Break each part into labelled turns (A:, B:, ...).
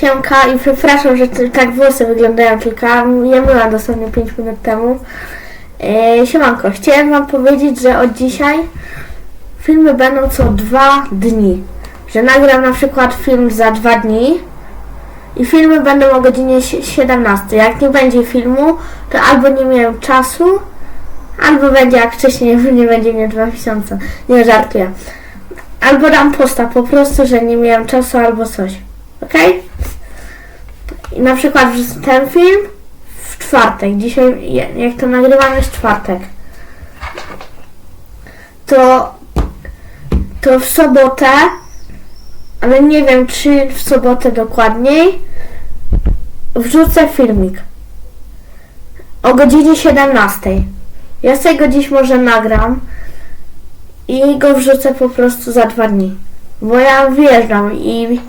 A: Siemka i przepraszam, że tak włosy wyglądają, tylko ja myłam dosłownie 5 minut temu. E, siemanko, chciałem wam powiedzieć, że od dzisiaj filmy będą co dwa dni. Że nagram na przykład film za dwa dni i filmy będą o godzinie sie- 17. Jak nie będzie filmu, to albo nie miałem czasu, albo będzie jak wcześniej, nie będzie mnie dwa miesiące. Nie żartuję. Albo dam posta po prostu, że nie miałem czasu albo coś. Okej? I na przykład ten film w czwartek. Dzisiaj, jak to nagrywam, jest czwartek. To, to w sobotę, ale nie wiem czy w sobotę dokładniej, wrzucę filmik. O godzinie 17. Ja sobie go dziś może nagram i go wrzucę po prostu za dwa dni. Bo ja wyjeżdżam i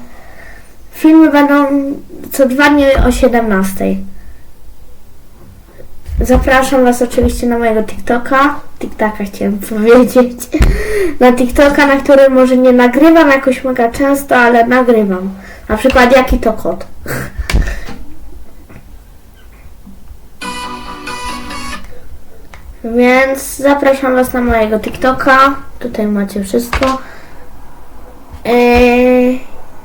A: filmy będą co dwa dni o 17. Zapraszam Was oczywiście na mojego TikToka. TikToka chciałem powiedzieć. Na TikToka, na którym może nie nagrywam jakoś mega często, ale nagrywam. Na przykład jaki to kot. Więc zapraszam Was na mojego TikToka. Tutaj macie wszystko. Eee,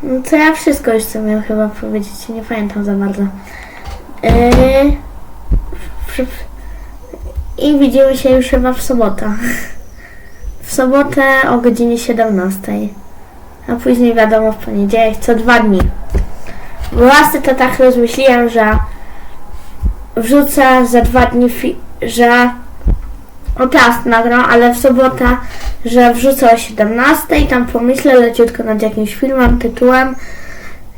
A: no to ja wszystko już co miałem chyba powiedzieć. Nie pamiętam za bardzo. Przy- I widzimy się już chyba w sobotę. W sobotę o godzinie 17. A później wiadomo w poniedziałek, co dwa dni. Własny to tak rozmyśliłem, że wrzucę za dwa dni, że o teraz nagram, ale w sobotę, że wrzucę o 17 i tam pomyślę leciutko nad jakimś filmem, tytułem.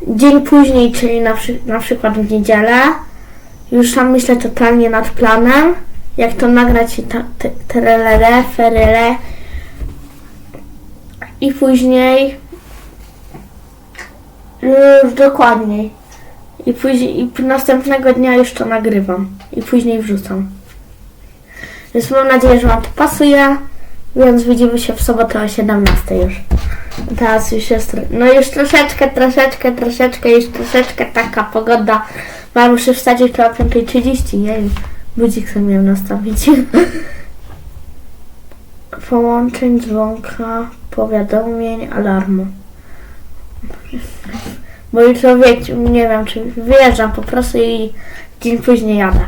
A: Dzień później, czyli na, na przykład w niedzielę, już tam myślę totalnie nad planem, jak to nagrać i terelele, ferele. I później już dokładniej. I później i następnego dnia już to nagrywam. I później wrzucam. Więc mam nadzieję, że Wam to pasuje. Więc widzimy się w sobotę o 17 już. Teraz już jest. No już troszeczkę, troszeczkę, troszeczkę, już troszeczkę taka pogoda. Ja muszę wstać o 5.30. Jej, budzik sobie miałem nastawić. Połączeń, dzwonka, powiadomień, alarmu. Bo jutro wiecie, nie wiem, czy wyjeżdżam po prostu i dzień później jadę.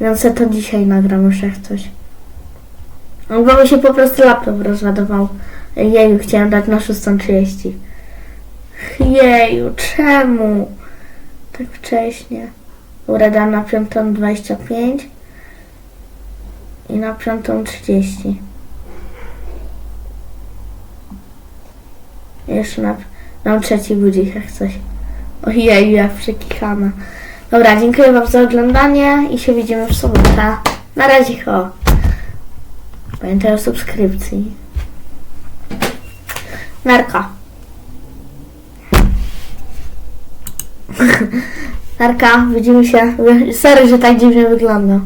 A: Więc to dzisiaj nagram już jak coś. Bo mi się po prostu laptop rozładował. Jeju, chciałem dać na 6.30. Jeju, czemu? Tak wcześnie. Dobra, dam na 5.25 i na 5.30. Jeszcze na, dam trzeci budzik jak coś. Ojej, jak przekichana. Dobra, dziękuję Wam za oglądanie i się widzimy w sobotę. Na razie, ho. Pamiętaj o subskrypcji. Narka. Narka, widzimy się. Sorry, że tak dziwnie wygląda.